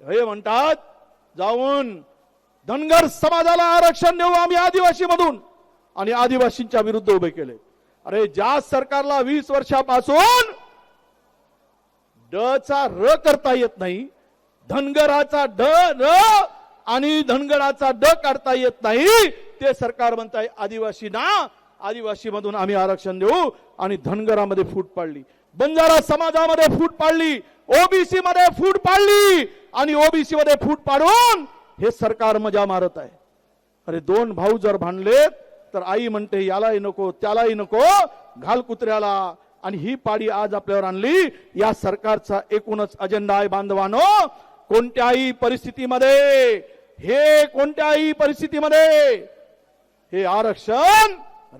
हे म्हणतात जाऊन धनगर समाजाला आरक्षण देऊ आम्ही आदिवासी मधून आणि आदिवासींच्या विरुद्ध उभे केले. अरे ज्या सरकारला वीस वर्षापासून ड चा र करता येत नाही धनगराचा ड र आणि धनगराचा ड काढता येत नाही ते सरकार म्हणताय आदिवासींना आदिवासी मधून आम्ही आरक्षण देऊ आणि धनगरामध्ये फूट पाडली. बंजारा समाजामध्ये फूट पाडली. ओबीसी मध्ये फूट पाडली. आणि ओबीसी मध्ये फूट पाडून हे सरकार मजा मारत आहे. अरे दोन भाऊ जर भांडलेत तर आई म्हणते यालाही नको त्यालाही नको घाल कुत्र्याला. आणि ही पाडी आज आपल्यावर आणली. या सरकारचा एकूणच अजेंडा आहे बांधवानो. कोणत्याही परिस्थितीमध्ये हे कोणत्याही परिस्थितीमध्ये हे आरक्षण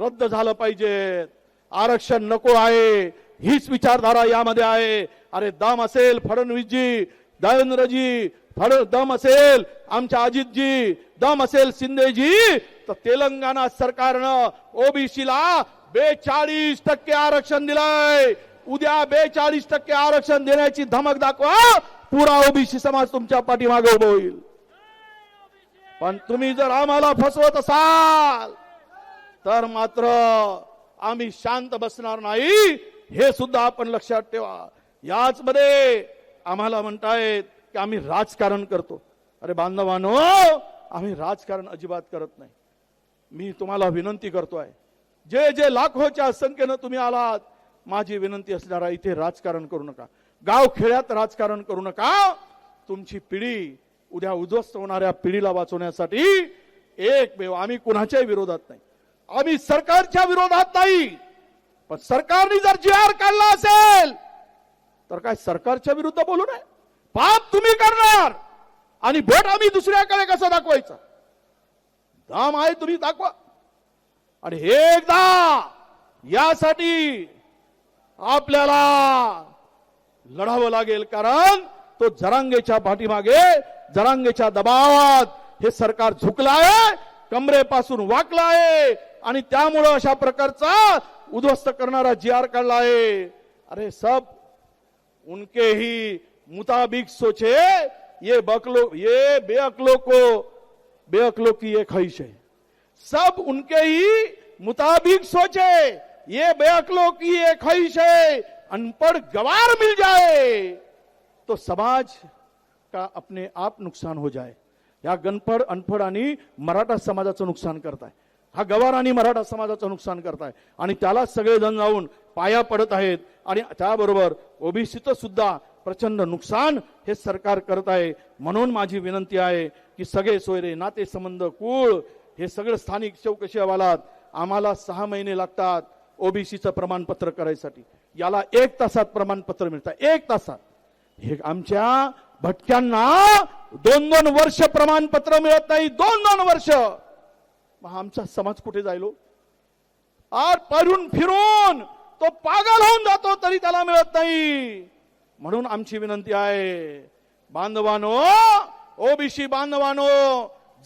रद्द झालं पाहिजे. आरक्षण नको आहे. हीच विचारधारा यामध्ये आहे. अरे दाम असेल फडणवीसजी देवेंद्रजी फड दम असेल. आमच्या अजितजी दम असेल शिंदेजी. तर तेलंगणा सरकारनं ओबीसीला बेचाळीस टक्के आरक्षण दिलंय. उद्या बेचाळीस टक्के आरक्षण देण्याची धमक दाखवा. पुरा ओबीसी समाज तुमच्या पाठीमागे उभं होईल. पण तुम्ही जर आम्हाला फसवत असाल तर मात्र आम्ही शांत बसणार नाही. हे सुद्धा आपण लक्षात ठेवा. याच मध्ये आम्हाला म्हणतायत की आम्ही राजकारण करतो. अरे बांधवानो आम्ही राजकारण अजिबात करत नाही. मी तुम्हाला विनंती करतोय. जे जे लाखोच्या संख्येनं तुम्ही आलात माझी विनंती असणारा इथे राजकारण करू नका. गाव खेड्यात राजकारण करू नका. तुमची पिढी उद्या उद्ध्वस्त होणाऱ्या पिढीला वाचवण्यासाठी एकमेव आम्ही कुणाच्याही विरोधात नाही. आम्ही सरकारच्या विरोधात नाही. पण सरकारने जर जी आर काढला असेल तर काय सरकारच्या विरुद्ध बोलू नये? पाप तुम्ही करणार. आणि बोट आम्ही दुसऱ्याकडे कसं दाखवायचं? दाम आहे तुम्ही दाखवा. आणि हे एकदा यासाठी आपल्याला लढावं लागेल कारण तो जरांगेच्या पाठीमागे जरांगेच्या दबावात हे सरकार झुकलं आहे कमरेपासून वाकलं आहे आणि त्यामुळं अशा प्रकारचा उद्ध्वस्त करणारा जी आर काढला आहे अरे सब उनके ही मुताबिक सोचे ये बकलो ये बेअकलो को बेअकलो की ये ख्वाहिश है। सब उनके ही मुताबिक सोचे ये बेअकलो की ये ख्वाहिश है अनपढ़ गवार मिल जाए तो समाज का अपने आप नुकसान हो जाए। या गणपड अनपढ़ आणि मराठा समाजाचं नुकसान करताय। हा गवार आणि मराठा समाजाचं नुकसान करताय. आणि त्याला सगळेजण जाऊन पाया पडत आहेत. आणि त्याबरोबर ओबीसीचं सुद्धा प्रचंड नुकसान हे सरकार करत आहे. म्हणून माझी विनंती आहे की सगळे सोयरे नाते संबंध कुळ हे सगळं स्थानिक चौकशी अहवालात आम्हाला सहा महिने लागतात ओबीसीचं प्रमाणपत्र करायसाठी. याला एक तासात प्रमाणपत्र मिळतं. एक तासात. हे आमच्या भटक्यांना दोन दोन वर्ष प्रमाणपत्र मिळत नाही. दोन दोन वर्ष. आमचा समाज कुठे जायलो? आर परून फिरून तो पागल होऊन जातो तरी त्याला मिळत नाही. म्हणून आमची विनंती आहे बांधवानो ओबीसी बांधवानो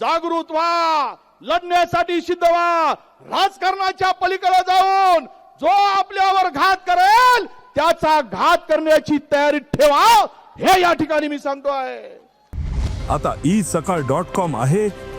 जागृत व्हा लढण्यासाठी सिद्ध व्हा. राजकारणाच्या पलीकडे जाऊन जो आपल्यावर घात करेल त्याचा घात करण्याची तयारी ठेवा. हे या ठिकाणी मी सांगतो आहे. आता ई सकाळ डॉट कॉम आहे.